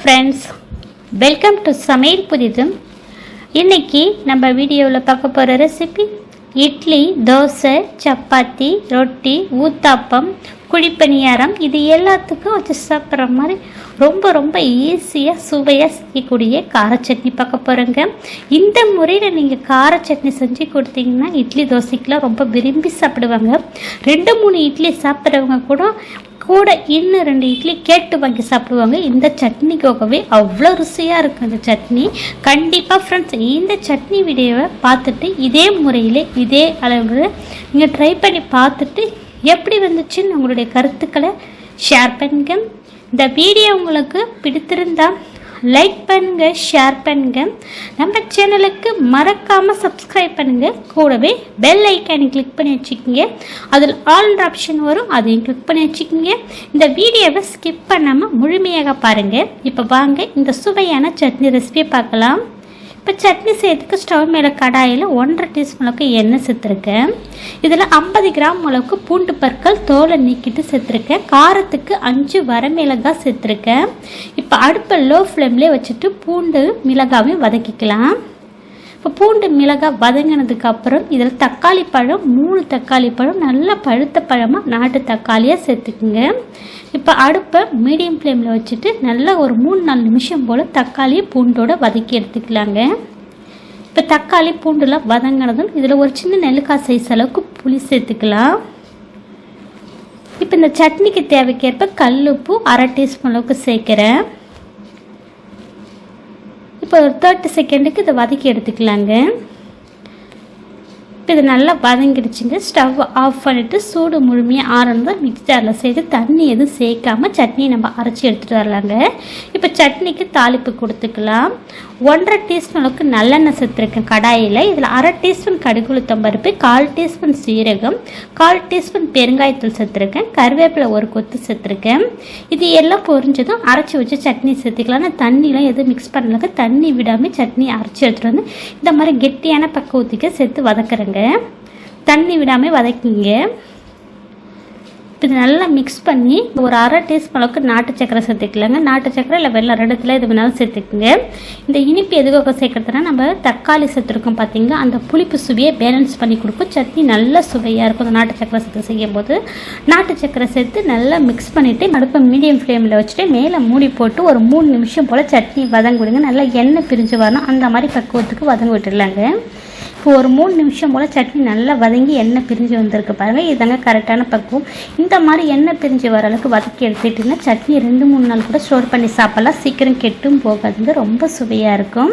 Friends welcome to சமையல் புதிதும். இன்னைக்கு நம்ம வீடியோவில் பார்க்க போகிற ரெசிபி இட்லி தோசை சப்பாத்தி ரொட்டி ஊத்தாப்பம் குழிப்பணியாரம் இது எல்லாத்துக்கும் வச்சு சாப்பிட்ற மாதிரி ரொம்ப ரொம்ப ஈஸியாக சுவையாக செய்யக்கூடிய கார சட்னி பார்க்க போகிறேங்க இந்த முறையில் நீங்கள் கார சட்னி செஞ்சு கொடுத்தீங்கன்னா இட்லி தோசைக்கெலாம் ரொம்ப விரும்பி சாப்பிடுவாங்க. ரெண்டு மூணு இட்லி சாப்பிட்றவங்க கூட கூட இன்னும் ரெண்டு இட்லி கேட்டு வாங்கி சாப்பிடுவாங்க. இந்த சட்னிக்காகவே அவ்வளோ ருசியாக இருக்கும் இந்த சட்னி. கண்டிப்பாக ஃப்ரெண்ட்ஸ் இந்த சட்னி வீடியோவை பார்த்துட்டு இதே முறையில் இதே அளவில் நீங்கள் ட்ரை பண்ணி பார்த்துட்டு எப்படி வந்துச்சுன்னு உங்களுடைய கருத்துக்களை ஷேர் பண்ணுங்க. இந்த வீடியோ உங்களுக்கு பிடித்திருந்தால் லைக் பண்ணுங்க ஷேர் பண்ணுங்க. நம்ம சேனலுக்கு மறக்காம சப்ஸ்கிரைப் பண்ணுங்க. கூடவே பெல் ஐக்கானை கிளிக் பண்ணி வச்சுக்கோங்க. அதில் ஆல்ட் ஆப்ஷன் வரும் அதையும் கிளிக் பண்ணி வச்சுக்கோங்க. இந்த வீடியோவை ஸ்கிப் பண்ணாமல் முழுமையாக பாருங்க. இப்போ வாங்க இந்த சுவையான சட்னி ரெசிபியை பார்க்கலாம். இப்போ சட்னி செய்யறதுக்கு ஸ்டவ் மேலே கடாயில் ஒன்றரை டீஸ்பூன் அளவுக்கு எண்ணெய் சேர்த்துருக்கேன். இதில் ஐம்பது கிராம் அளவுக்கு பூண்டு பற்கள் தோலை நீக்கிட்டு சேர்த்துருக்கேன். காரத்துக்கு அஞ்சு வரமிளகாய் சேர்த்துருக்கேன். இப்போ அடுப்பை லோ ஃப்ளேம்லேயே வச்சுட்டு பூண்டு மிளகாவையும் வதக்கிக்கலாம். இப்போ பூண்டு மிளகாய் வதங்கினதுக்கு அப்புறம் இதில் தக்காளி பழம் மூணு தக்காளி பழம் நல்லா பழுத்த பழமாக நாட்டு தக்காளியாக சேர்த்துக்குங்க. இப்போ அடுப்பை மீடியம் ஃப்ளேமில் வச்சுட்டு நல்லா ஒரு மூணு நாலு நிமிஷம் போல் தக்காளியை பூண்டோட வதக்கி எடுத்துக்கலாங்க. இப்போ தக்காளி பூண்டுலாம் வதங்கினதும் இதில் ஒரு சின்ன நெல்லுக்காய் சைஸ் அளவுக்கு புளி சேர்த்துக்கலாம். இப்போ இந்த சட்னிக்கு தேவைக்கேற்ப கல் உப்பு அரை டீஸ்பூன் அளவுக்கு சேர்க்குறேன். இப்போ ஒரு தேர்ட்டி செகண்டுக்கு இதை வதக்கி எடுத்துக்கலாங்க. இப்போ இது நல்லா வதங்கிடுச்சுங்க. ஸ்டவ் ஆஃப் பண்ணிவிட்டு சூடு முழுமையாக ஆறணும் மிக்ஸி ஜாரில் சேர்த்து தண்ணி எதுவும் சேர்க்காமல் சட்னியை நம்ம அரைச்சி எடுத்துகிட்டு வரலாங்க. இப்போ சட்னிக்கு தாளிப்பு கொடுத்துக்கலாம். ஒன்றரை டீஸ்பூன் அளவுக்கு நல்லெண்ணெய் சேர்த்துருக்கேன் கடாயில். இதில் அரை டீஸ்பூன் கடுகுளுத்தம் பருப்பு கால் டீஸ்பூன் சீரகம் கால் டீஸ்பூன் பெருங்காயத்தூள் சேர்த்துருக்கேன். கருவேப்பிலை ஒரு கொத்து சேர்த்துருக்கேன். இது எல்லாம் பொரிஞ்சதும் அரைச்சி வச்சு சட்னி சேர்த்துக்கலாம். ஆனால் தண்ணிலாம் எதுவும் மிக்ஸ் பண்ணலங்க. தண்ணி விடாமல் சட்னி அரைச்சி எடுத்துகிட்டு வந்து இந்த மாதிரி கெட்டியான பக்குவத்துக்கு சேர்த்து வதக்குறேங்க. தண்ணி விடாமல் வதக்கிங்க. இது நல்லா மிக்ஸ் பண்ணி ஒரு அரை டீஸ்பூன் அளவுக்கு நாட்டு சக்கரை சேர்த்துக்கலாங்க. நாட்டு சக்கரை இல்லை வெள்ளம் ரெண்டுத்தில் எது வேணாலும் சேர்த்துக்குங்க. இந்த இனிப்பு எதுக்காக சேர்க்குறதுனா நம்ம தக்காளி சேர்த்துருக்கோம் பார்த்தீங்கன்னா அந்த புளிப்பு சுவையை பேலன்ஸ் பண்ணி கொடுக்கும். சட்னி நல்ல சுவையாக இருக்கும். அந்த நாட்டு சக்கரை சேர்த்து செய்யும் போது நாட்டு சக்கரை சேர்த்து நல்லா மிக்ஸ் பண்ணிவிட்டு அடுப்பை மீடியம் ஃப்ளேமில் வச்சுட்டு மேலே மூடி போட்டு ஒரு மூணு நிமிஷம் போல் சட்னி வதங்கி விடுங்க நல்லா எண்ணெய் பிரிஞ்சு வரணும். அந்த மாதிரி பக்குவத்துக்கு வதங்கி விட்டுடலாங்க. ஒரு மூணு நிமிஷம் போல் சட்னி நல்லா வதங்கி எண்ணெய் பிரிஞ்சு வந்திருக்கு பாருங்கள் இதுதாங்க கரெக்டான பக்குவம். இந்த மாதிரி எண்ணெய் பிரிஞ்சு வர அளவுக்கு வதக்கி எடுத்துட்டிங்கன்னா சட்னி ரெண்டு மூணு நாள் கூட ஸ்டோர் பண்ணி சாப்பிடலாம். சீக்கிரம் கெட்டும் போகாதுங்க ரொம்ப சுவையாக இருக்கும்.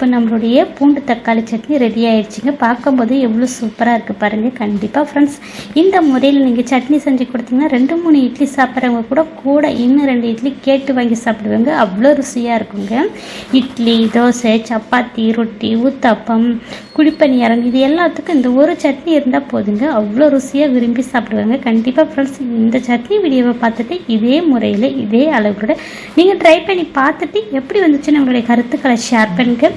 இப்போ நம்மளுடைய பூண்டு தக்காளி சட்னி ரெடி ஆயிடுச்சுங்க. பார்க்கும்போது எவ்வளோ சூப்பராக இருக்குது பாருங்கள் கண்டிப்பாக ஃப்ரெண்ட்ஸ் இந்த முறையில் நீங்கள் சட்னி செஞ்சு கொடுத்தீங்கன்னா ரெண்டு மூணு இட்லி சாப்பிட்றவங்க கூட கூட இன்னும் ரெண்டு இட்லி கேட்டு வாங்கி சாப்பிடுவாங்க. அவ்வளோ ருசியாக இருக்குங்க. இட்லி தோசை சப்பாத்தி ரொட்டி ஊத்தாப்பம் குழிப்பணியாரம் இது எல்லாத்துக்கும் இந்த ஒரு சட்னி இருந்தால் போதுங்க. அவ்வளோ ருசியாக விரும்பி சாப்பிடுவாங்க. கண்டிப்பாக ஃப்ரெண்ட்ஸ் இந்த சட்னி வீடியோவை பார்த்துட்டு இதே முறையில் இதே அளவுக்கூட நீங்கள் ட்ரை பண்ணி பார்த்துட்டு எப்படி வந்துச்சுன்னு உங்களுடைய கருத்துக்களை ஷேர் பண்ணுங்கள்